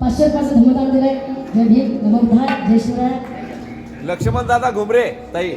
पाचशे धर्मदान जय भीम. जय शिवराय. लक्ष्मण दादा घुमरे ताई.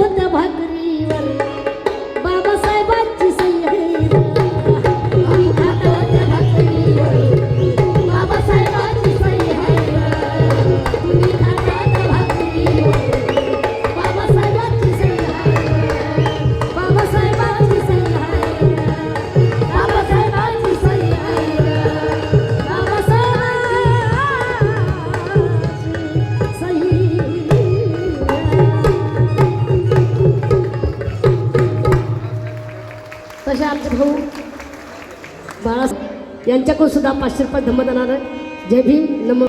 बाळा यांच्याकडून सुद्धा पाचशे रुपये धम्मदानार जय भीम नम